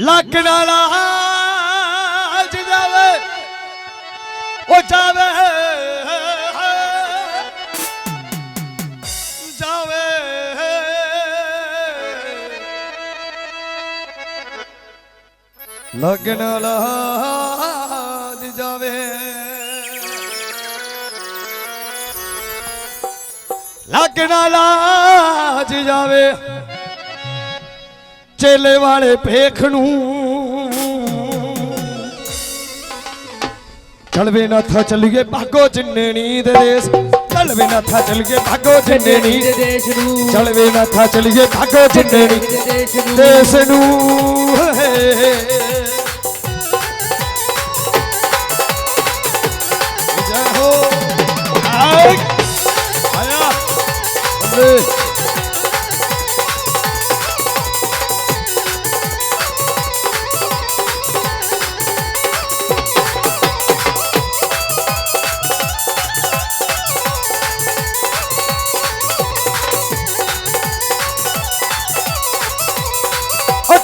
ਲੱਗਣ ਵਾਲਾ ਅੱਜ ਜਾਵੇ, ਉਹ ਜਾਵੇ। ਜਾਵੇ। ਲੱਗਣ ਵਾਲਾ ਅੱਜ ਜਾਵੇ। ਲੱਗਣ ਵਾਲਾ ਅੱਜ ਜਾਵੇ। ਚੇਲੇ ਵਾਲੇ ਭੇਖ ਨੂੰ। ਚਲਵੇ ਨਾ ਥਾ ਚੱਲੀਏ ਭਾਗੋ ਜਿੰਨੇ ਨੀਂਦ ਦੇਸ। ਚਲਵੇ ਨਾ ਥਾ ਚੱਲੀਏ ਭਾਗੋ ਜਿੰਨੇ ਨੀਂਦ ਦੇਸ਼ ਨੂੰ। ਚਲਵੇ ਨਾ ਥਾ ਚੱਲੀਏ ਭਾਗੋ ਜਿੰਨੇ ਨੀਂਦ ਦੇਸ਼ ਨੂੰ। ਦੇਸ ਨੂੰ। ਹੇ। ਜੈ ਹੋ। ਆਇਆ। ਬੰਦੇ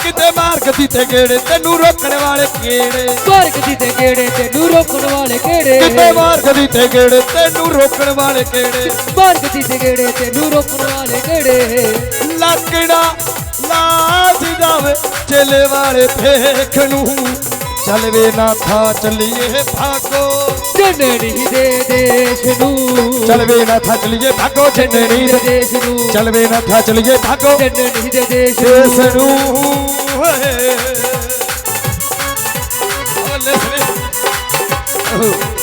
ਕਿਤੇ ਮਾਰਗ ਦੀ ਤੇ ਗੇੜੇ ਤੈਨੂੰ ਰੋਕਣ ਵਾਲੇ ਕਿਹੜੇ? ਸਵਰਗ ਦੀ ਤੇ ਗੇੜੇ ਤੈਨੂੰ ਰੋਕਣ ਵਾਲੇ ਕਿਹੜੇ? ਕਿਤੇ ਮਾਰਗ ਦੀ ਤੇ ਗੇੜੇ ਤੈਨੂੰ ਰੋਕਣ ਵਾਲੇ ਕਿਹੜੇ? ਸਵਰਗ ਦੀ ਤੇ ਗੇੜੇ ਤੈਨੂੰ ਰੋਕਣ ਵਾਲੇ ਕਿਹੜੇ? ਲੱਕੜਾ ਲਾਜ ਜਾਵੇ ਚੇਲੇ ਵਾਲੇ ਫੇਖ ਨੂੰ। ਚਲਵੇ ਨਾ ਥਾ ਚੱਲੀਏ ਭਾਗੋ। ਜਨਨੀ ਦੇ ਦੇਸ਼ ਨੂੰ। ਚਲਵੇ ਨਾ ਥਾ ਚੱਲੀਏ ਭਾਗੋ ਜਨਨੀ ਦੇ ਦੇਸ਼ ਨੂੰ। ਚਲਵੇ ਨਾ ਥਾ ਚੱਲੀਏ ਭਾਗੋ ਜਨਨੀ ਦੇ ਦੇਸ਼ ਦੇਸ ਨੂੰ। ਓਏ। ਓਲੇ ਸਰੇ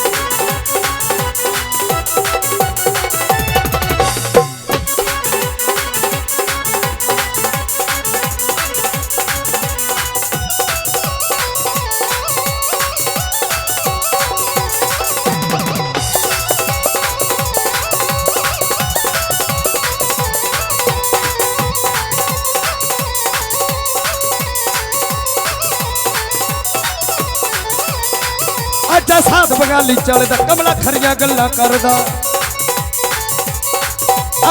ਬਗਾਲੀ ਚੱਲਦਾ ਕਮਲਾ ਖਰੀਆਂ ਗੱਲਾਂ ਕਰਦਾ।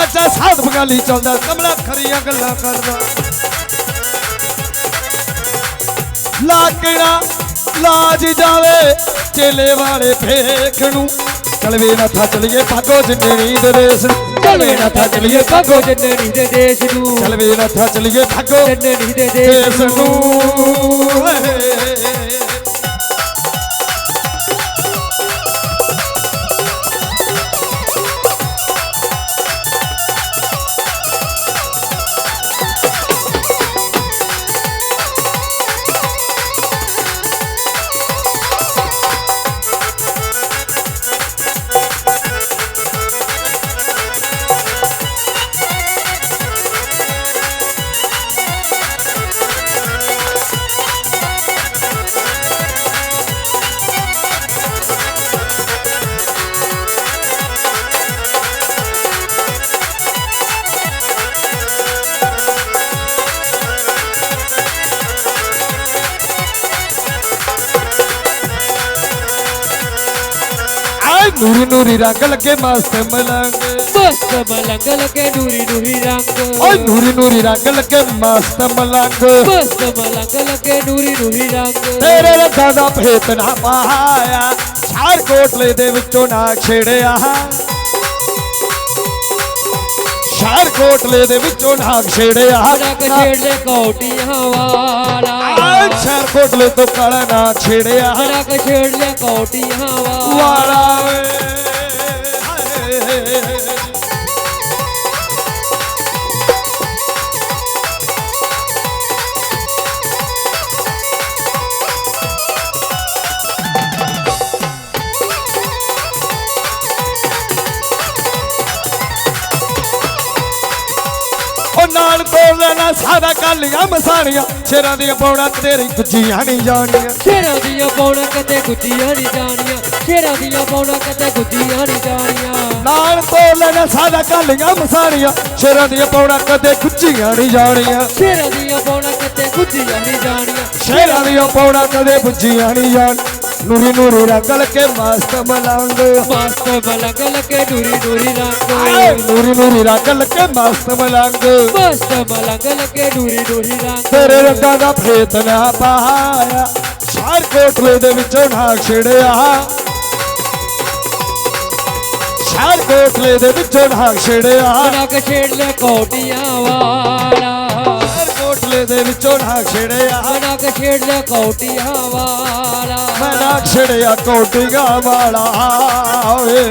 ਅੱਜਾ ਸਾਧ ਬਗਾਲੀ ਚੱਲਦਾ ਕਮਲਾ ਖਰੀਆਂ ਗੱਲਾਂ ਕਰਦਾ। ਲਾਕੜਾ ਲਾਜ ਜਾਵੇ ਚੇਲੇ ਵਾਲੇ ਫੇਖ ਨੂੰ। ਚਲਵੇ ਨਾ ਥਾ ਚਲੀਏ ਭਾਗੋ ਜਿੰਨੇ ਨੀਂਦ ਦੇਸ ਚਲਵੇ ਨਾ ਥਾ ਚਲੀਏ ਭਾਗੋ ਜਨਨੀ ਦੇ ਦੇਸ਼ ਨੂੰ। ਚਲਵੇ ਨਾ ਥਾ ਚਲੀਏ ਭਾਗੋ ਜਨਨੀ ਦੇ ਦੇਸ ਦੇਸ਼ ਨੂੰ। ਨੂਰੀ ਨੂਰੀ ਰੰਗ ਲੱਗੇ ਮਸਤ ਮਲੰਗ ਮਸਤ ਮਲੰਗ ਲਗੇ ਨੂਰੀ ਨੂਰੀ ਰੰਗ ਓਏ ਨੂਰੀ ਨੂਰੀ ਰੰਗ ਲੱਗੇ ਮਸਤ ਮਲੰਗ ਮਸਤ ਮਲੰਗ ਲਗੇ ਨੂਰੀ ਨੂਰੀ ਰੰਗ ਤੇਰੇ ਰੱਖਾਂ ਦਾ ਭੇਤ ਨਾ ਪਾਇਆ ਛਾਰ ਕੋਟਲੇ ਦੇ ਵਿੱਚੋਂ ਨਾ ਛੇੜਿਆ ਸ਼ਹਿਰ ਕੋਟਲੇ ਦੇ ਵਿੱਚੋਂ ਨਾ ਛੇੜਿਆ ਰੰਗ ਛੇੜ ਲੈ ਕੌਟੀਆਂ ਵਾਲਾ ਆਏ ਸ਼ਹਿਰ ਕੋਟਲੇ ਤੋਂ ਕਾਲਾ ਨਾ ਛੇੜਿਆ ਰੰਗ ਛੇੜ ਲੈ ਕੌਟੀਆਂ ਵਾਲਾ ਵਾਲਾ ਵੇ ਹਾਏ। ਉਹ ਨਾਲ ਤੋੜ ਲੈਣਾ ਸਾਰਾ ਕਾਲੀਆਂ ਮਸਾਣੀਆਂ ਸ਼ੇਰਾਂ ਦੀਆਂ ਪੌੜਾਂ ਤੇਰੀ ਗੁੱਜੀਆਂ ਨਹੀਂ ਜਾਣੀਆਂ। ਸ਼ੇਰਾਂ ਦੀਆਂ ਪੌੜਾਂ ਕਦੇ ਗੁੱਜੀਆਂ ਨਹੀਂ ਜਾਣੀਆਂ। ਸ਼ੇਰਾਂ ਦੀਆਂ ਪੌੜਾਂ ਕਦੇ ਗੁੱਜੀਆਂ ਨਹੀਂ ਜਾਣੀਆਂ। ਨਾਲ ਤੋੜ ਲੈਣਾ ਸਾਰਾ ਕਾਲੀਆਂ ਮਸਾਣੀਆਂ। ਸ਼ੇਰਾਂ ਦੀਆਂ ਪੌੜਾਂ ਕਦੇ ਗੁੱਜੀਆਂ ਨਹੀਂ ਜਾਣੀਆਂ। ਸ਼ੇਰਾਂ ਦੀਆਂ ਪੌੜਾਂ ਕਦੇ ਗੁੱਜੀਆਂ ਨਹੀਂ ਜਾਣੀਆਂ। ਸ਼ੇਰਾਂ ਦੀਆਂ ਪੌੜਾਂ ਕਦੇ ਬੁੱਝੀਆਂ ਨਹੀਂ ਜਾਣ। ਨੂਰੀ ਨੂਰੀ ਰੰਗਲ ਕੇ ਮਸਤ ਮਲੰਗ। ਮਸਤ ਮਲੰਗ ਲਕੇ ਨੂਰੀ ਨੂਰੀ ਰੰਗ। ਨੂਰੀ ਨੂਰੀ ਰੰਗਲ ਕੇ ਮਸਤ ਮਲੰਗ। ਮਸਤ ਮਲੰਗ ਲਕੇ ਨੂਰੀ ਨੂਰੀ ਰੰਗ। ਤੇਰੇ ਰੰਗਾਂ ਦਾ ਭੇਤ ਨਾ ਪਾਇਆ। ਸ਼ਾਰ ਕੋਟਲੇ ਦੇ ਵਿੱਚੋਂ ਨਾਗ ਛੜਿਆ। ਸ਼ਾਰ ਕੋਟਲੇ ਦੇ ਵਿੱਚੋਂ ਨਾਗ ਛੜਿਆ ਬਣਾ ਕੇ ਛੇੜ ਲੈ ਕੋਟੀਆਂ ਵਾਲਾ ਸ਼ਾਰ ਕੋਟਲੇ ਦੇ ਵਿੱਚੋਂ ਨਾਗ ਛੜਿਆ ਬਣਾ ਕੇ ਛੇੜ ਲੈ ਕੋਟੀਆਂ ਵਾਲਾ ਮੈਂ ਨਾਗ ਛੜਿਆ ਕੋਟੀਆਂ ਵਾਲਾ ਓਏ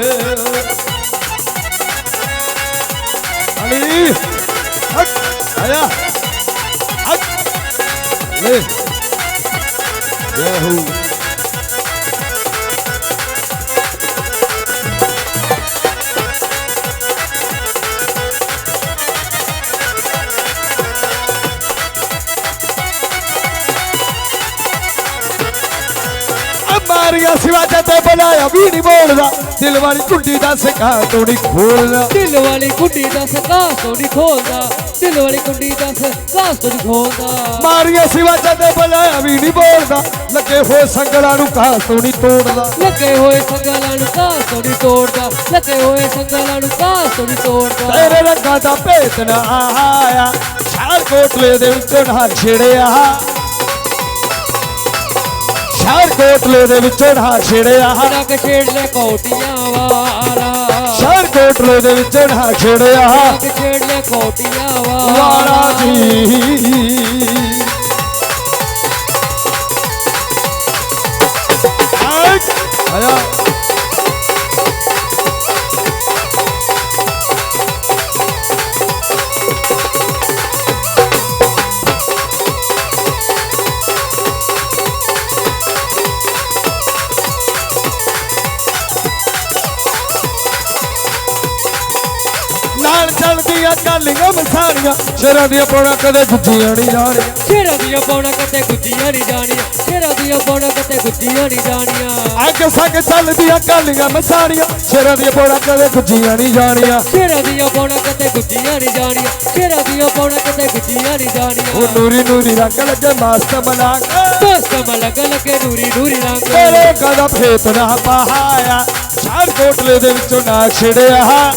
ਅਲੀ ਹੱਕ ਆਇਆ ਹੱਕ ਲੈ ਯਾਹੂ ਮਾਰੀਆ ਸਿਵਾ ਤੇ ਬੁਲਾਇਆ ਵੀ ਨਹੀਂ ਬੋਲਦਾ। ਦਿਲ ਵਾਲੀ ਕੁੰਡੀ ਦਾ ਸਿਖਾ ਤੋੜੀ ਖੋਲਦਾ। ਦਿਲ ਵਾਲੀ ਕੁੰਡੀ ਦਾ ਸਕਾ ਸੋਣੀ ਖੋਲਦਾ। ਦਿਲ ਵਾਲੀ ਕੁੰਡੀ ਦਾ ਸਕਾ ਸੋਣੀ ਖੋਲਦਾ। ਮਾਰੀਆ ਸਿਵਾ ਤੇ ਬੁਲਾਇਆ ਵੀ ਨਹੀਂ ਬੋਲਦਾ। ਲੱਗੇ ਹੋਏ ਸੰਗਲਾਂ ਨੂੰ ਕਹਾ ਤੋੜੀ ਤੋੜਦਾ। ਲੱਗੇ ਹੋਏ ਸੰਗਲਾਂ ਨੂੰ ਕਾ ਸੋਣੀ ਤੋੜਦਾ। ਲੱਗੇ ਹੋਏ ਸੰਗਲਾਂ ਨੂੰ ਕਾ ਸੋਣੀ ਤੋੜਦਾ। ਤੇਰੇ ਰੰਗਾਂ ਦਾ ਭੇਤ ਨਾ ਆਇਆ। ਸ਼ਾਰ ਕੋਟਲੇ ਦੇ ਵਿੱਚੋਂ ਨਾ ਛੇੜਿਆ। ਸ਼ਾਰ ਕੋਟਲੇ ਦੇ ਵਿੱਚੋਂ ਨਾ ਛੇੜਿਆ ਬਣਾ ਕੇ ਛੇੜ ਲੈ ਕੋਟੀਆਂ ਵਾਲਾ। ਸ਼ਾਰ ਕੋਟਲੇ ਦੇ ਵਿੱਚੋਂ ਨਾ ਛੇੜਿਆ ਕੇ ਛੇੜ ਲੈ ਕੋਟੀਆਂ ਵਾਲਾ। ਜੀ। ਆਇਆ। ਮਸਾਰੀਆਂ ਸ਼ਰਾਂ ਦੀਆਂ ਪੌੜਾਂ ਕਦੇ ਗੁੱਜੀਆਂ ਨਹੀਂ ਜਾਣੀਆਂ। ਸ਼ੇਰਾਂ ਦੀਆਂ ਪੌਣਾ ਕਿਤੇ ਗੁੱਜੀਆਂ ਨਹੀਂ ਜਾਣੀਆਂ ਸ਼ੇਰਾਂ ਦੀਆਂ ਪੌਣਾ ਕਿਤੇ ਗੁੱਜੀਆਂ ਨਹੀਂ ਜਾਣੀਆਂ। ਅੱਗ ਸੰਗ ਚੱਲਦੀਆਂ ਕਾਲੀਆਂ ਮਸਾਰੀਆਂ ਸ਼ਰਾਂ ਦੀਆਂ ਪੌੜਾਂ ਕਦੇ ਗੁੱਜੀਆਂ ਨਹੀਂ ਜਾਣੀਆਂ। ਸ਼ੇਰਾਂ ਦੀਆਂ ਪੌਣਾ ਕਿਤੇ ਗੁੱਜੀਆਂ ਨਹੀਂ ਜਾਣੀਆਂ ਸ਼ੇਰਾਂ ਦੀਆਂ ਪੌਣਾ ਕਿਤੇ ਗੁੱਜੀਆਂ ਨਹੀਂ ਉਹ ਜਾਣੀਆਂ ਨੂਰੀ ਨੂਰੀ ਰੰਗ ਲੱਗੇ ਮਸਤ ਬਣਾ ਕੇ ਦੋਸਤ ਮਲੰਗ ਲਗੇ ਨੂਰੀ ਨੂਰੀ ਰੰਗ। ਤੇਰੇ ਕਦਾ ਭੇਤ ਨਾ ਪਹਾਇਆ ਸ਼ਾਰ ਕੋਟਲੇ ਦੇ ਵਿੱਚੋਂ ਨਾ ਛੜਿਆ।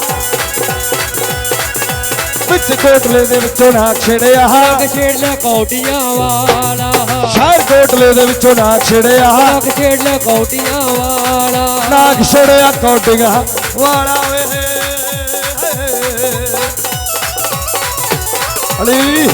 ਵਿੱਚ ਕੋਟਲੇ ਦੇ ਵਿੱਚੋਂ ਨਾ ਛੜਿਆ। ਲੱਗ ਛੇੜ ਲੈ ਕੋਟੀਆਂ ਵਾਲਾ। ਸ਼ਾਰ ਕੋਟਲੇ ਦੇ ਵਿੱਚੋਂ ਨਾ ਛੜਿਆ। ਲੱਗ ਛੇੜ ਲੈ ਕੋਟੀਆਂ ਵਾਲਾ। ਨਾਗ ਛੜਿਆ ਕੋਟੀਆਂ ਵਾਲਾ ਵੇ। ਅਲੀ।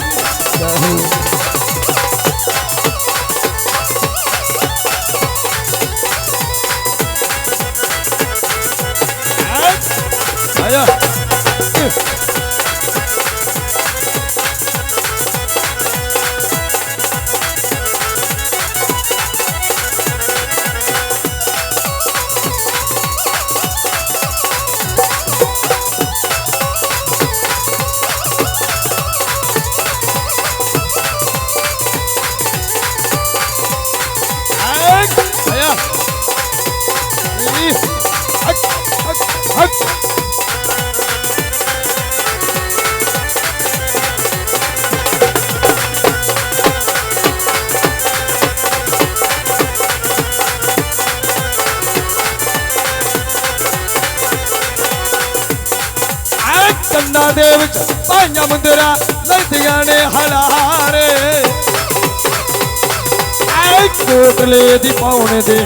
ਕੋਟਲੇ ਦੀ ਪਾਉਣ ਦੇ।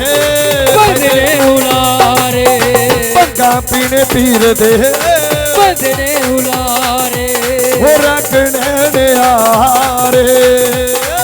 ਬੰਦਨੇ ਹੁਲਾਰੇ। ਪੰਗਾ ਪੀਣੇ ਪੀਰ ਦੇ। ਬੰਦਨੇ ਹੁਲਾਰੇ। ਹੋ ਰੱਖਣੇ ਨਿਆਰੇ ਅੱਕ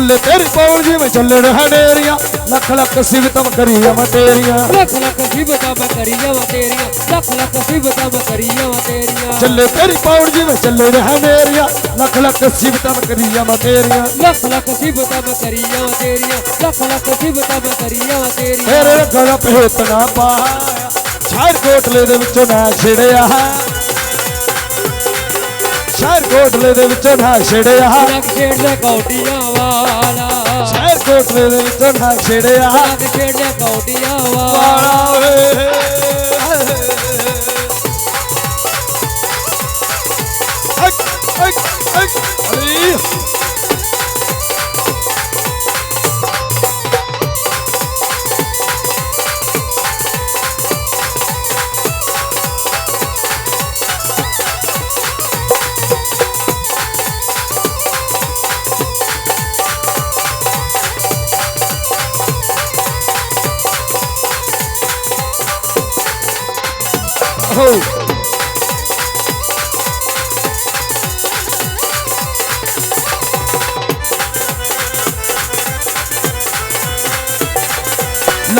ਚੱਲੇ ਤੇਰੀ ਪੌਣ ਜਿਵੇਂ ਚੱਲਣ ਹਨੇਰੀਆਂ ਲੱਖ ਲੱਖ ਸਿਵਤਮ ਕਰੀਆਂ ਮੈਂ ਤੇਰੀਆਂ। ਲੱਖ ਲੱਖ ਸਿਬਤਾਂ ਮੈਂ ਕਰੀ ਜਾਵਾਂ ਤੇਰੀਆਂ। ਲੱਖ ਲੱਖ ਸਿਬਤਾਂ ਮੈਂ ਕਰੀ ਜਾਵਾਂ ਤੇਰੀਆਂ। ਚੱਲੇ ਤੇਰੀ ਪੌਣ ਜਿਵੇਂ ਚੱਲਣ ਹਨੇਰੀਆਂ ਲੱਖ ਲੱਖ ਸਿਵਤਮ ਕਰੀਆਂ ਮੈਂ ਤੇਰੀਆਂ। ਲੱਖ ਲੱਖ ਸਿਬਤਾਂ ਮੈਂ ਕਰੀ ਜਾਵਾਂ ਤੇਰੀਆਂ। ਲੱਖ ਲੱਖ ਸਿਬਤਾਂ ਮੈਂ ਕਰੀ ਜਾਵਾਂ ਤੇਰੀਆਂ। ਤੇਰੇ ਗਲ ਭੇਤ ਨਾ ਪਾਇਆ। ਸ਼ਹਿਰ ਕੋਟਲੇ ਦੇ ਵਿੱਚੋਂ ਨਾ ਛਿੜਿਆ ਸ਼ਹਿਰ ਕੋਟਲੇ ਦੇ ਵਿੱਚੋਂ ਨਾ ਛਿੜਿਆ। ਨਕ ਛੇੜ ਲੈ ਕੌਡੀਆਂ ਵਾਲਾ। ਸ਼ਹਿਰ ਕੋਟਲੇ ਦੇ ਵਿੱਚੋਂ ਨਾ ਛਿੜਿਆ। ਨਕ ਛੇੜ ਲੈ ਕੌਡੀਆਂ ਵਾਲਾ ਵੇ। ਹਕ ਹਕ ਹਕ। ਅਲੀ।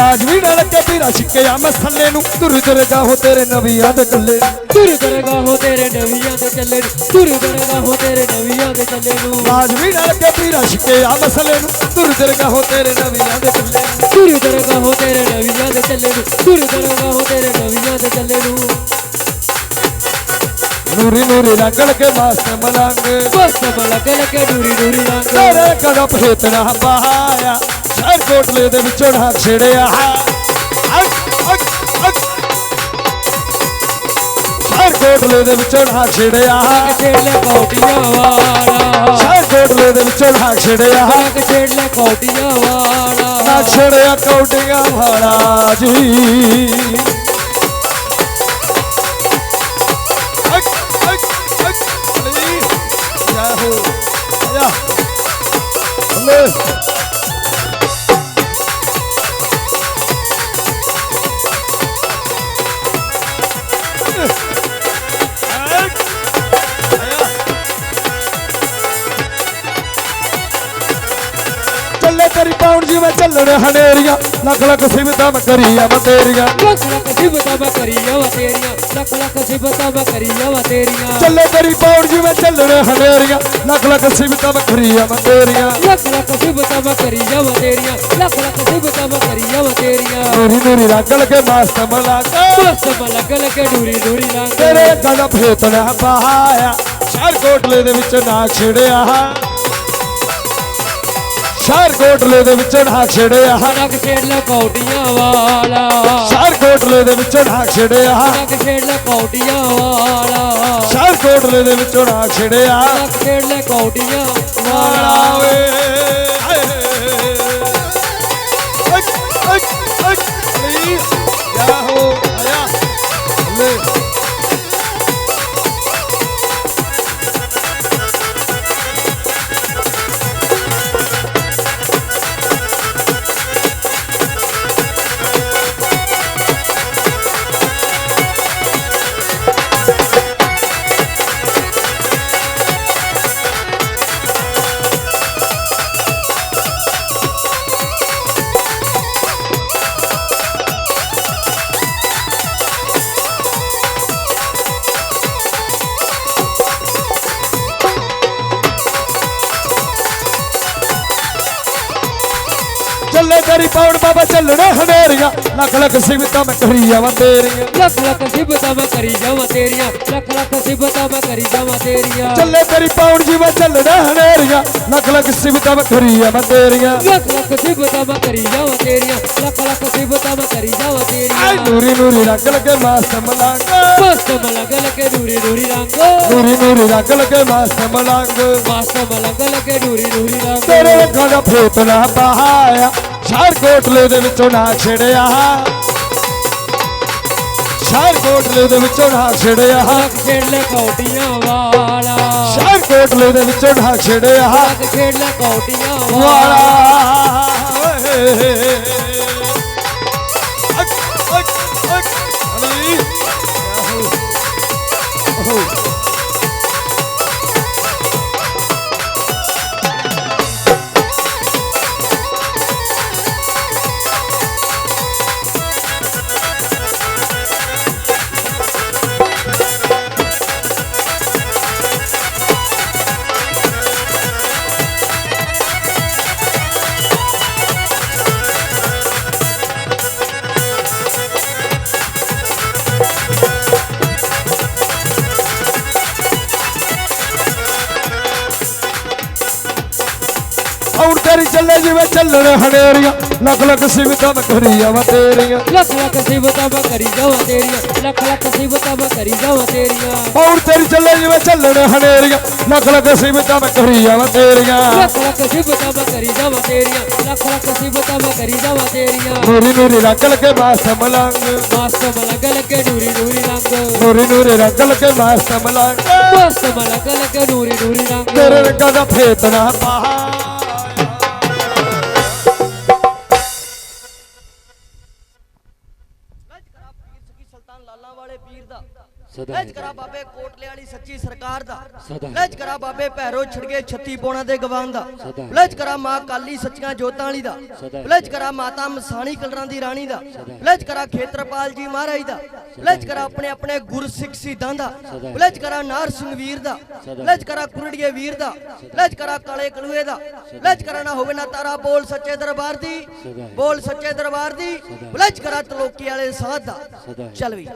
ਲਾਜ਼ਮੀ ਨਾਲ ਕੇ ਪੀਰਾ ਛਿੱਕਿਆ ਮਸਲੇ ਨੂੰ ਦੁਰ ਦੁਰਗਾ ਹੋ ਤੇਰੇ ਨਵੀਆਂ ਦੇ ਕੱਲੇ ਤੁਰ ਦਰਗਾ ਹੋ ਤੇਰੇ ਨਵੀਆਂ ਦੇ ਚੱਲੇ ਨੂੰ। ਤੁਰ ਦਰਗਾ ਹੋ ਤੇਰੇ ਨਵੀਆਂ ਦੇ ਚੱਲੇ ਨੂੰ। ਲਾਜ਼ਮੀ ਨਾਲ ਕੇ ਪੀਰਾ ਛਿੱਕਿਆ ਮਸਲੇ ਨੂੰ ਦੁਰ ਦੁਰਗਾ ਹੋ ਤੇਰੇ ਨਵੀਆਂ ਦੇ ਕੱਲੇ ਤੁਰ ਦਰਗਾ ਹੋ ਤੇਰੇ ਨਵੀਆਂ ਦੇ ਚੱਲੇ ਨੂੰ। ਤੁਰ ਦਰਗਾ ਹੋ ਤੇਰੇ ਨਵੀਆਂ ਦੇ ਚੱਲੇ ਨੂੰ। ਨੂਰੀ ਨੂਰੀ ਰੰਗਲ ਕੇ ਮਸਤ ਮਲੰਗ ਬਸ ਮਲਕ ਲਕੇ ਡੂਰੀ ਡੂਰੀ ਰੰਗ। ਤੇਰੇ ਕਦਮ ਭੇਤਣਾ ਬਹਾਇਆ ਸ਼ਹਿਰ ਕੋਟਲੇ ਦੇ ਵਿੱਚੋਂ ਢਾਕ ਛੜਿਆ। ਹਕ ਹਕ ਹਕ ਸ਼ਹਿਰ ਕੋਟਲੇ ਦੇ ਵਿੱਚੋਂ ਢਾਕ ਛੜਿਆ। ਨਕ ਛੇੜ ਲੈ ਕੌਡੀਆਂ ਵਾਲਾ। ਸ਼ਹਿਰ ਕੋਟਲੇ ਦੇ ਵਿੱਚੋਂ ਢਾਕ ਛੜਿਆ। ਨਕ ਛੇੜ ਲੈ ਕੌਡੀਆਂ ਵਾਲਾ। ਨਾ ਛੜਿਆ ਕੌਡੀਆਂ ਵਾਲਾ ਜੀ। ਹਕ ਹਨੇਰੀਆਂ ਲੱਖ ਲੱਖ ਸਿਮਤਾਂ ਮੈਂ ਕਰੀਆਂ ਤੇਰੀਆਂ। ਲੱਖ ਲੱਖ ਸਿਬਤਾਂ ਮੈਂ ਕਰੀ ਜਾਵਾਂ ਤੇਰੀਆਂ। ਲੱਖ ਲੱਖ ਸਿਬਤਾਂ ਮੈਂ ਕਰੀ ਜਾਵਾਂ ਤੇਰੀਆਂ। ਚੱਲੇ ਤੇਰੀ ਪੌਣ ਜਿਵੇਂ ਚੱਲਣ ਹਨੇਰੀਆਂ ਲੱਖ ਲੱਖ ਸਿਮਤਾਂ ਮੈਂ ਕਰੀਆਂ ਤੇਰੀਆਂ। ਲੱਖ ਲੱਖ ਸਿਬਤਾਂ ਮੈਂ ਕਰੀ ਜਾਵਾਂ ਤੇਰੀਆਂ। ਲੱਖ ਲੱਖ ਸਿਬਤਾਂ ਮੈਂ ਕਰੀ ਜਾਵਾਂ ਤੇਰੀਆਂ। ਨੂਰੀ ਨੂਰੀ ਰੰਗ ਲਗੇ ਮਸਤ ਮਲਾਕਾ ਬਸ ਮਲਕ ਲਕੇ ਡੂਰੀ ਡੂਰੀ ਰੰਗ। ਤੇਰੇ ਗਲ ਭੇਤਣਾ ਬਹਾਇਆ ਸ਼ਹਿਰ ਕੋਟਲੇ ਦੇ ਵਿੱਚ ਨਾ ਛਿੜਿਆ। ਸ਼ਹਿਰ ਕੋਟਲੇ ਦੇ ਵਿੱਚ ਨਾ ਛਿੜਿਆ ਨਕ ਛੇੜ ਲੈ ਕੌਡੀਆਂ ਵਾਲਾ। ਸ਼ਹਿਰ ਕੋਟਲੇ ਦੇ ਵਿੱਚ ਨਾ ਛਿੜਿਆ ਨਕ ਛੇੜ ਲੈ ਕੌਡੀਆਂ ਵਾਲਾ। ਸ਼ਹਿਰ ਕੋਟਲੇ ਦੇ ਵਿੱਚ ਨਾ ਛਿੜਿਆ ਨਕ ਛੇੜ ਲੈ ਕੌਡੀਆਂ ਵਾਲਾ। ਵਾਲਾ ਚੱਲੇ ਤੇਰੀ ਪੌੜ ਬਾਬਾ ਚੱਲਣੇ ਹਨੇਰੀਆਂ। ਲੱਖ ਲੱਖ ਸਿਮਤਾਂ ਮੈਂ ਕਰੀ ਜਾਵਾਂ ਤੇਰੀਆਂ। ਲੱਖ ਲੱਖ ਸਿਬਤਾਂ ਮੈਂ ਕਰੀ ਜਾਵਾਂ ਤੇਰੀਆਂ। ਲੱਖ ਲੱਖ ਸਿਬਤਾਂ ਮੈਂ ਕਰੀ ਜਾਵਾਂ ਤੇਰੀਆਂ। ਚੱਲੇ ਤੇਰੀ ਪੌੜ ਜਿਵੇਂ ਚੱਲਣੇ ਹਨੇਰੀਆਂ। ਲੱਖ ਲੱਖ ਸਿਮਤਾਂ ਮੈਂ ਕਰੀ ਜਾਵਾਂ ਤੇਰੀਆਂ। ਲੱਖ ਲੱਖ ਸਿਬਤਾਂ ਮੈਂ ਕਰੀ ਜਾਵਾਂ ਤੇਰੀਆਂ। ਲੱਖ ਲੱਖ ਸਿਬਤਾਂ ਮੈਂ ਕਰੀ ਜਾਵਾਂ ਆਏ ਤੇਰੀਆਂ ਨੂਰੀ ਨੂਰੀ ਰੰਗ ਲਗੇ ਮਸਤ ਮਲੰਗ ਮਸਤ ਮਲਕ ਲਕੇ ਡੂਰੀ ਡੂਰੀ ਰੰਗ। ਨੂਰੀ ਨੂਰੀ ਰੰਗ ਲਗੇ ਮਸਤ ਮਲੰਗ ਮਸਤ ਮਲਕ ਲਕੇ ਡੂਰੀ ਡੂਰੀ ਰੰਗ। ਤੇਰੇ ਗਲ ਭੇਤਣਾ ਬਹਾਇਆ ਸ਼ਹਿਰ ਕੋਟਲੇ ਦੇ ਵਿੱਚੋਂ ਨਾ ਛਿੜਿਆ। ਸ਼ਹਿਰ ਕੋਟਲੇ ਦੇ ਵਿੱਚੋਂ ਨਾ ਛਿੜਿਆ। ਲੈ ਕੌਡੀਆਂ ਵਾਲਾ। ਸ਼ਹਿਰ ਕੋਟਲੇ ਦੇ ਵਿੱਚੋਂ ਨਾ ਛਿੜਿਆ। ਲੈ ਕੌਡੀਆਂ ਵਾਲਾ। ਅਕ ਅਕ ਅਕ ਅਲੀ ਚੱਲੇ ਜਿਵੇਂ ਚੱਲਣ ਹਨੇਰੀਆਂ। ਲੱਖ ਲੱਖ ਸਿਵਤਾਂ ਮੈਂ ਕਰੀ ਜਾਵਾਂ ਤੇਰੀਆਂ। ਲੱਖ ਲੱਖ ਸਿਫਤਾਂ ਮੈਂ ਕਰੀ ਜਾਵਾਂ ਤੇਰੀਆਂ। ਲੱਖ ਲੱਖ ਸਿਫਤਾਂ ਮੈਂ ਕਰੀ ਜਾਵਾਂ ਤੇਰੀਆਂ। ਔਰ ਤੇਰੀ ਚੱਲੇ ਜਿਵੇਂ ਚੱਲਣ ਹਨੇਰੀਆਂ। ਲੱਖ ਲੱਖ ਸਿਵਤਾਂ ਮੈਂ ਕਰੀ ਜਾਵਾਂ ਤੇਰੀਆਂ। ਲੱਖ ਲੱਖ ਸਿਫਤਾਂ ਮੈਂ ਕਰੀ ਜਾਵਾਂ ਤੇਰੀਆਂ। ਲੱਖ ਲੱਖ ਸਿਫਤਾਂ ਮੈਂ ਕਰੀ ਜਾਵਾਂ ਤੇਰੀਆਂ। ਨੂਰੀ ਨੂਰੀ ਰੰਗ ਲਗੇ ਮਾਸਤ ਮਲੰਗ ਮਸਤ ਮਲਕ ਲੱਗੇ ਨੂਰੀ ਨੂਰੀ ਰੰਗ। ਨੂਰੀ ਨੂਰੀ ਰੰਗ ਲਗੇ ਮਾਸਤ ਮਲੰਗ ਮਸਤ ਮਲਕ ਲੱਗੇ ਨੂਰੀ ਨੂਰੀ ਰੰਗ। ਤੇਰੇ ਰੰਗਾਂ ਦਾ ਭੇਤ ਨਾ ਲਾਲਾਂ ਵਾਲੇ ਪੀਰ ਦਾ ਸਦਾ ਲੱਜ ਕਰਾ ਬਾਬੇ ਕੋਟਲੇ ਵਾਲੀ ਸੱਚੀ ਸਰਕਾਰ ਦਾ ਲੱਜ ਕਰਾ ਬਾਬੇ ਭੈਰੋ ਛੜਗੇ 36 ਪੋਣਾ ਦੇ ਗਵਾਨ ਦਾ। ਲੱਜ ਕਰਾ ਮਾਂ ਕਾਲੀ ਸੱਚੀਆਂ ਜੋਤਾਂ ਵਾਲੀ ਦਾ। ਲੱਜ ਕਰਾ ਮਾਤਾ ਮਸਾਣੀ ਕਲਰਾਂ ਦੀ ਰਾਣੀ ਦਾ ਲੱਜ ਕਰਾ ਖੇਤਰਪਾਲ ਜੀ ਮਹਾਰਾਜ ਦਾ ਲੱਜ ਕਰਾ ਆਪਣੇ ਆਪਣੇ ਗੁਰਸਿੱਖ ਸਿੱਧਾਂ ਦਾ। ਲੱਜ ਕਰਾ ਨਾਰ ਸਿੰਘ ਵੀਰ ਦਾ। ਲੱਜ ਕਰਾ ਕੁਰੜੀਏ ਵੀਰ ਦਾ ਲੱਜ ਕਰਾ ਕਾਲੇ ਕਲੂਏ ਦਾ ਲੱਜ ਕਰਾ ਨਾ ਹੋਵੇ ਨਾ ਤਾਰਾ ਬੋਲ ਸੱਚੇ ਦਰਬਾਰ ਦੀ। ਬੋਲ ਸੱਚੇ ਦਰਬਾਰ ਦੀ ਲੱਜ ਕਰਾ ਤਲੋਕੀ ਵਾਲੇ ਸਾਧ ਦਾ ਚੱਲ ਵੀ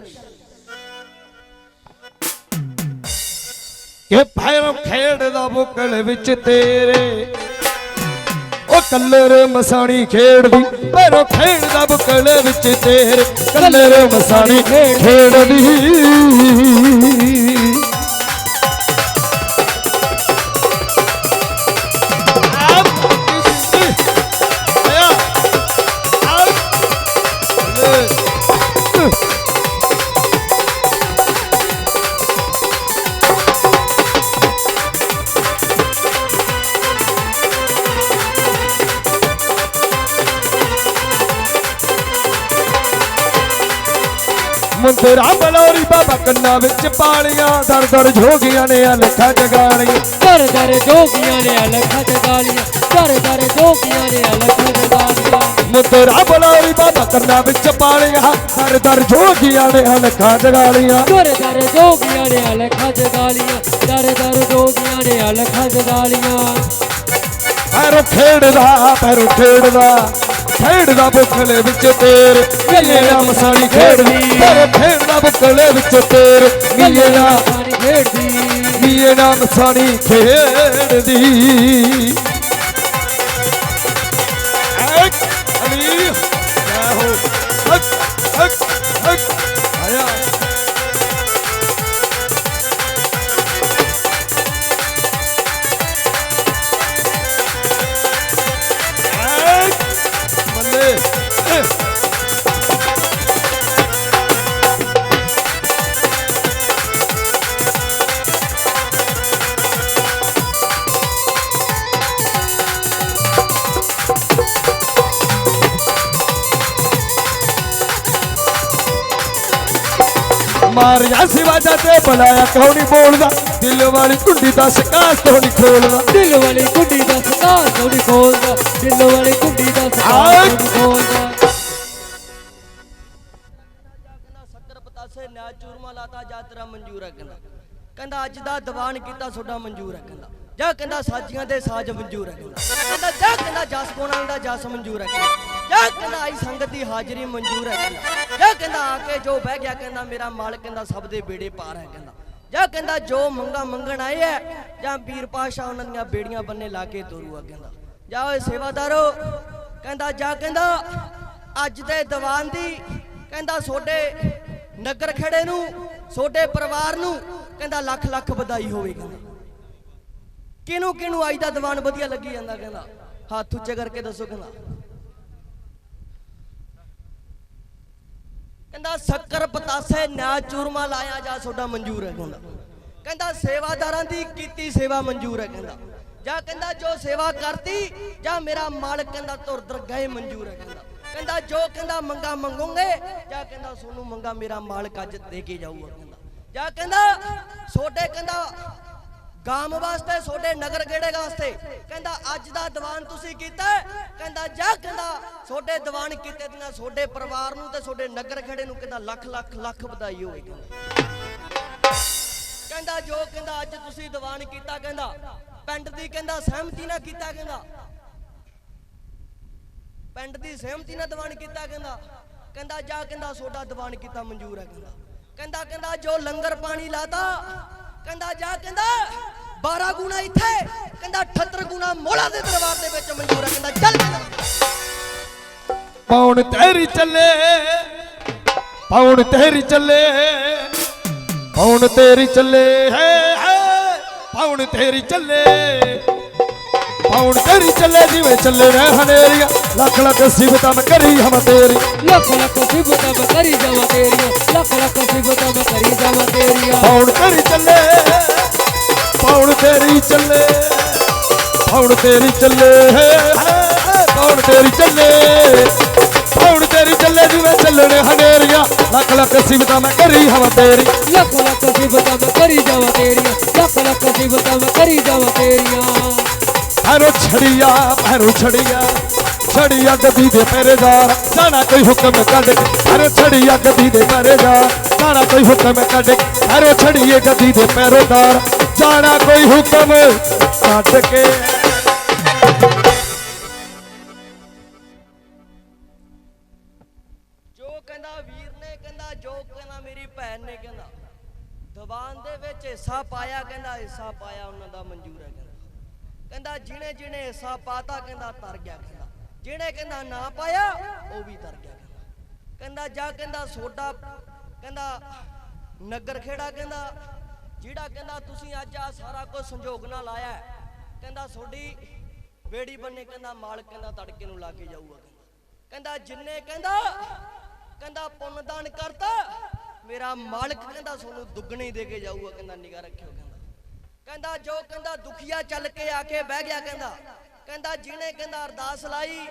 ਕਿ ਭੈਰੋ ਖੇਡਦਾ ਬੁਕਲ ਵਿੱਚ ਤੇਰੇ। ਉਹ ਕੱਲਰ ਮਸਾਣੀ ਖੇਡਦੀ ਭੈਰੋ ਖੇਡਦਾ ਬੁਕਲ ਵਿੱਚ ਤੇਰੇ। ਕੱਲਰ ਮਸਾਣੀ ਖੇਡਦੀ ਮੁੰਦਰਾ ਬਲੌਰੀ ਬਾਬਾ ਕੰਨਾਂ ਵਿੱਚ ਪਾਲੀਆਂ ਦਰ ਦਰ ਜੋਗੀਆਂ ਨੇ ਅਲਖਾਂ ਜਗਾਲੀਆਂ ਦਰ ਦਰ ਜੋਗੀਆਂ ਨੇ ਅਲਖ ਜਗਾਲੀਆਂ ਦਰ ਦਰ ਜੋਗੀਆਂ ਨੇ ਅਲਖ ਜਗਾਲੀਆਂ ਮੁੰਦਰਾ ਬਲੌਰੀ ਬਾਬਾ ਕੰਨਾਂ ਵਿੱਚ ਪਾਲੀਆਂ ਦਰ ਦਰ ਜੋਗੀਆਂ ਨੇ ਅਲਖਾਂ ਜਗਾਲੀਆਂ ਦਰ ਦਰ ਜੋਗੀਆਂ ਨੇ ਅਲਖ ਜਗਾਲੀਆਂ ਦਰ ਦਰ ਜੋਗੀਆਂ ਨੇ ਅਲਖ ਜਗਾਲੀਆਂ ਪੈਰੋ ਖੇਡਦਾ ਪੈਰੋ ਖੇਡਦਾ। ਖੇਡਦਾ ਬੁੱਕਲੇ ਵਿੱਚ ਤੇਰ ਗੱਲੇ ਨਾ ਮਸਾਣੀ ਖੇਡਦੀ। ਪੈਰੋ ਖੇਡਦਾ ਬੁੱਕਲੇ ਵਿੱਚ ਤੇਰ ਗੱਲੇ ਨਾ ਪਾਣੀ ਖੇਡਦੀ। ਮੀਏ ਨਾ ਮਸਾਣੀ ਖੇਡਦੀ। ਮਾਰਿਆ ਸਿਵਾਜਾ ਤੇ ਬੁਲਾਇਆ ਕਿਉਂ ਬੋਲਦਾ? ਦਿਲ ਵਾਲੀ ਕੁੰਡੀ ਦਾ ਸਕਾਸ ਕਿਉਂ ਨਹੀਂ ਖੋਲਦਾ? ਦਿਲ ਵਾਲੀ ਕੁੰਡੀ ਦਾ ਸਤਾ ਸੋਣੀ ਖੋਲਦਾ? ਦਿਲ ਵਾਲੀ ਕੁੰਡੀ ਦਾ ਸਤਾ ਸੋਣੀ ਖੋਲਦਾ ਸ਼ੱਕਰ ਪਤਾਸੇ ਨਿਆ ਚੂਰਮਾ ਲਾਤਾ ਜਾ ਤੇਰਾ ਮਨਜ਼ੂਰ ਹੈ ਕਹਿੰਦਾ ਕਹਿੰਦਾ ਅੱਜ ਦਾ ਦੀਵਾਨ ਕੀਤਾ ਤੁਹਾਡਾ ਮਨਜ਼ੂਰ ਹੈ ਕਹਿੰਦਾ। ਜਾ ਕਹਿੰਦਾ ਸਾਜੀਆਂ ਦੇ ਸਾਜ ਮਨਜ਼ੂਰ ਹੈ ਕਹਿੰਦਾ। ਕਹਿੰਦਾ ਜਾ ਕਹਿੰਦਾ ਜਸ ਕੋਣਾਂ ਦਾ ਜਸ ਮਨਜ਼ੂਰ ਹੈ ਕਹਿੰਦਾ। ਜਾ ਕਹਿੰਦਾ ਆਈ ਸੰਗਤ ਦੀ ਹਾਜ਼ਰੀ ਮਨਜ਼ੂਰ ਹੈ ਕਹਿੰਦਾ। ਜਾ ਕਹਿੰਦਾ ਆ ਕੇ ਜੋ ਬਹਿ ਗਿਆ ਕਹਿੰਦਾ ਮੇਰਾ ਮਾਲ ਕਹਿੰਦਾ ਸਭ ਦੇ ਬੇੜੇ ਪਾਰ ਹੈ ਕਹਿੰਦਾ। ਜਾ ਕਹਿੰਦਾ ਜੋ ਮੰਗਾ ਮੰਗਣ ਆਏ ਹੈ ਜਾਂ ਪੀਰ ਪਾਸ਼ਾ ਉਹਨਾਂ ਦੀਆਂ ਬੇੜੀਆਂ ਬੰਨੇ ਲਾ ਕੇ ਤੋਰੂਆ ਕਹਿੰਦਾ। ਜਾ ਓਏ ਸੇਵਾਦਾਰੋ ਕਹਿੰਦਾ ਜਾ ਕਹਿੰਦਾ ਅੱਜ ਦੇ ਦੀਵਾਨ ਦੀ ਕਹਿੰਦਾ ਛੋਡੇ ਨਗਰ ਖੇੜੇ ਨੂੰ ਛੋਡੇ ਪਰਿਵਾਰ ਨੂੰ ਕਹਿੰਦਾ ਲੱਖ ਲੱਖ ਵਧਾਈ ਹੋਵੇ ਕਹਿੰਦਾ। ਕਿਹਨੂੰ ਕਿਹਨੂੰ ਅੱਜ ਦਾ ਦੀਵਾਨ ਵਧੀਆ ਲੱਗੀ ਜਾਂਦਾ ਕਹਿੰਦਾ। ਹੱਥ ਉੱਚੇ ਕਰਕੇ ਦੱਸੋ ਕਹਿੰਦਾ। ਸ਼ੱਕਰ ਪਤਾਸੇ ਨਾ ਚੂਰਮਾ ਲਾਇਆ ਜਾ ਤੁਹਾਡਾ ਮਨਜ਼ੂਰ ਹੈ ਕਹਿੰਦਾ। ਕਹਿੰਦਾ ਸੇਵਾਦਾਰਾਂ ਦੀ ਕੀਤੀ ਸੇਵਾ ਮਨਜ਼ੂਰ ਹੈ ਕਹਿੰਦਾ। ਜਾਂ ਕਹਿੰਦਾ ਜੋ ਸੇਵਾ ਕਰਤੀ, ਜਾਂ ਮੇਰਾ ਮਾਲਕ ਕਹਿੰਦਾ ਤੁਰ ਦਰ ਗਏ ਮਨਜ਼ੂਰ ਹੈ ਕਹਿੰਦਾ। ਕਹਿੰਦਾ ਜੋ ਕਹਿੰਦਾ ਮੰਗਾ ਮੰਗੋਗੇ, ਜਾਂ ਕਹਿੰਦਾ ਸੋਨੂੰ ਮੰਗਾ ਮੇਰਾ ਮਾਲਕ ਅੱਜ ਦੇ ਕੇ ਜਾਊਗਾ ਕਹਿੰਦਾ। ਜਾਂ ਕਹਿੰਦਾ ਛੋਡੇ ਕਹਿੰਦਾ ਗਾਮ ਵਾਸਤੇ ਛੋਡੇ ਨਗਰ ਗੇੜੇ ਵਾਸਤੇ। ਕਹਿੰਦਾ, ਅੱਜ ਦਾ ਦੀਵਾਨ ਤੁਸੀਂ ਕੀਤਾ ਕਹਿੰਦਾ, ਜਾ ਕਹਿੰਦਾ ਛੋਡੇ ਦੀਵਾਨ ਕੀਤੇ ਦੀਆਂ ਛੋਡੇ ਪਰਿਵਾਰ ਨੂੰ ਤੇ ਛੋਡੇ ਨਗਰ ਖੇੜੇ ਨੂੰ ਕਹਿੰਦਾ, ਲੱਖ ਲੱਖ ਲੱਖ ਵਧਾਈ ਹੋਵੇ। ਕਹਿੰਦਾ, ਜੋ ਕਹਿੰਦਾ, ਅੱਜ ਤੁਸੀਂ ਦੀਵਾਨ ਕੀਤਾ, ਕਹਿੰਦਾ, ਪਿੰਡ ਦੀ ਕਹਿੰਦਾ, ਸਹਿਮਤੀ ਨਾਲ ਕੀਤਾ, ਕਹਿੰਦਾ। ਪਿੰਡ ਦੀ ਸਹਿਮਤੀ ਨਾਲ ਦੀਵਾਨ ਕੀਤਾ, ਕਹਿੰਦਾ। ਕਹਿੰਦਾ, ਜਾ ਕਹਿੰਦਾ ਸੋਡਾ ਦੀਵਾਨ ਕੀਤਾ, ਮਨਜ਼ੂਰ ਹੈ, ਕਹਿੰਦਾ। ਕਹਿੰਦਾ ਕਹਿੰਦਾ, ਜੋ ਲੰਗਰ ਪਾਣੀ ਲਾਤਾ ਕਹਿੰਦਾ ਜਾ ਕਹਿੰਦਾ 12 ਗੁਣਾ ਇੱਥੇ, ਕਹਿੰਦਾ 78 ਗੁਣਾ ਮੋਲਾ ਦੇ ਦਰਬਾਰ ਦੇ ਵਿੱਚ ਮਨਜ਼ੂਰ ਹੈ, ਕਹਿੰਦਾ ਚੱਲ। ਕਹਿੰਦਾ ਪੌਣ ਤੇਰੀ ਚੱਲੇ, ਪੌਣ ਤੇਰੀ ਚੱਲੇ, ਪੌਣ ਤੇਰੀ ਚੱਲੇ ਹੈ, ਪੌਣ ਤੇਰੀ ਚੱਲੇ। ਪੌਣ ਤੇਰੀ ਚੱਲੇ ਜਿਵੇਂ ਚੱਲੇ ਰਹਿ ਹਨੇਰੀਆਂ ਲੱਖ ਲੱਖ ਸਿਫਤਾਂ ਕਰੀ ਹਮ ਤੇਰੀ। ਲੱਖ ਲੱਖ ਸਿਫਤਾਂ ਕਰੀ ਜਾਵਾਂ ਤੇਰੀਆਂ। ਲੱਖ ਲੱਖ ਸਿਫਤਾਂ ਕਰੀ ਜਾਵਾਂ ਤੇਰੀਆਂ। ਪੌਣ ਤੇਰੀ ਚੱਲੇ ਪੌਣ ਤੇਰੀ ਚੱਲੇ ਪੌਣ ਤੇਰੀ ਚੱਲੇ। ਪੌਣ ਤੇਰੀ ਚੱਲੇ ਪੌਣ ਤੇਰੀ ਚੱਲੇ ਜਿਵੇਂ ਚੱਲਣੇ ਹਨੇਰੀਆਂ ਲੱਖ ਲੱਖ ਸਿਫਤਾਂ ਮੈਂ ਕਰੀ ਹਮ ਤੇਰੀ। ਲੱਖ ਲੱਖ ਸਿਫਤਾਂ ਮੈਂ ਕਰੀ ਜਾਵਾਂ ਤੇਰੀਆਂ। ਲੱਖ ਲੱਖ ਸਿਫਤਾਂ ਮੈਂ ਕਰੀ ਜਾਵਾਂ ਤੇਰੀਆਂ। ਪੈਰੋ ਛੜੀਆ ਪੈਰੋ ਛੜੀਆ। ਛੜੀਆ ਗੱਦੀ ਦੇ ਪਹਿਰੇਦਾਰ ਜਾਣਾ ਕੋਈ ਹੁਕਮ ਕੱਢ ਕੇ। ਛੜੀਆ ਗੱਦੀ ਦੇ ਪਹਿਰੇਦਾਰ ਜਾਣਾ ਕੋਈ ਹੁਕਮ ਕੱਢ ਕੇ। ਛੜੀਏ ਗੱਦੀ ਦੇ ਪਹਿਰੇਦਾਰ ਜਾਣਾ ਕੋਈ ਹੁਕਮ ਕੱਢ ਕੇ। ਜੋ ਕਹਿੰਦਾ ਵੀਰ ਨੇ, ਕਹਿੰਦਾ ਜੋ ਕਹਿੰਦਾ ਮੇਰੀ ਭੈਣ ਨੇ, ਕਹਿੰਦਾ। ਦੀਵਾਨ ਦੇ ਵਿੱਚ ਹਿੱਸਾ ਪਾਇਆ, ਕਹਿੰਦਾ ਹਿੱਸਾ ਪਾਇਆ, ਉਹਨਾਂ ਦਾ ਮਨਜ਼ੂਰ ਹੈ ਕਹਿੰਦਾ, ਜਿਹਨੇ ਜਿਹਨੇ ਹਿੱਸਾ ਪਾਤਾ, ਕਹਿੰਦਾ ਤਰ ਗਿਆ ਕਹਿੰਦਾ। ਜਿਹਨੇ ਕਹਿੰਦਾ ਨਾ ਪਾਇਆ, ਉਹ ਵੀ ਤਰ ਗਿਆ ਕਹਿੰਦਾ। ਕਹਿੰਦਾ, ਜਾ ਕਹਿੰਦਾ ਸੋਡਾ, ਕਹਿੰਦਾ ਨਗਰ ਖੇੜਾ ਕਹਿੰਦਾ, ਜਿਹੜਾ ਕਹਿੰਦਾ, ਤੁਸੀਂ ਅੱਜ ਆ ਸਾਰਾ ਕੁਝ ਸੰਜੋਗ ਨਾਲ ਆਇਆ ਕਹਿੰਦਾ ਤੁਹਾਡੀ ਬੇੜੀ ਬੰਨੇ ਕਹਿੰਦਾ, ਮਾਲਕ ਕਹਿੰਦਾ ਤੜਕੇ ਨੂੰ ਲਾ ਕੇ ਜਾਊਗਾ ਕਹਿੰਦਾ। ਕਹਿੰਦਾ, ਜਿੰਨੇ ਕਹਿੰਦਾ ਕਹਿੰਦਾ ਪੁੰਨ ਦਾਨ ਕਰਤਾ, ਮੇਰਾ ਮਾਲਕ ਕਹਿੰਦਾ ਤੁਹਾਨੂੰ ਦੁੱਗਣੀ ਦੇ ਕੇ ਜਾਊਗਾ, ਕਹਿੰਦਾ ਨਿਗਾ ਰੱਖਿਓ ਕਹਿੰਦਾ। ਕਹਿੰਦਾ, ਜੋ ਕਹਿੰਦਾ ਦੁਖੀਆ ਚੱਲ ਕੇ ਆ ਕੇ ਬਹਿ ਗਿਆ, ਕਹਿੰਦਾ। ਕਹਿੰਦਾ, ਜਿਹਨੇ ਕਹਿੰਦਾ ਅਰਦਾਸ ਲਾਈ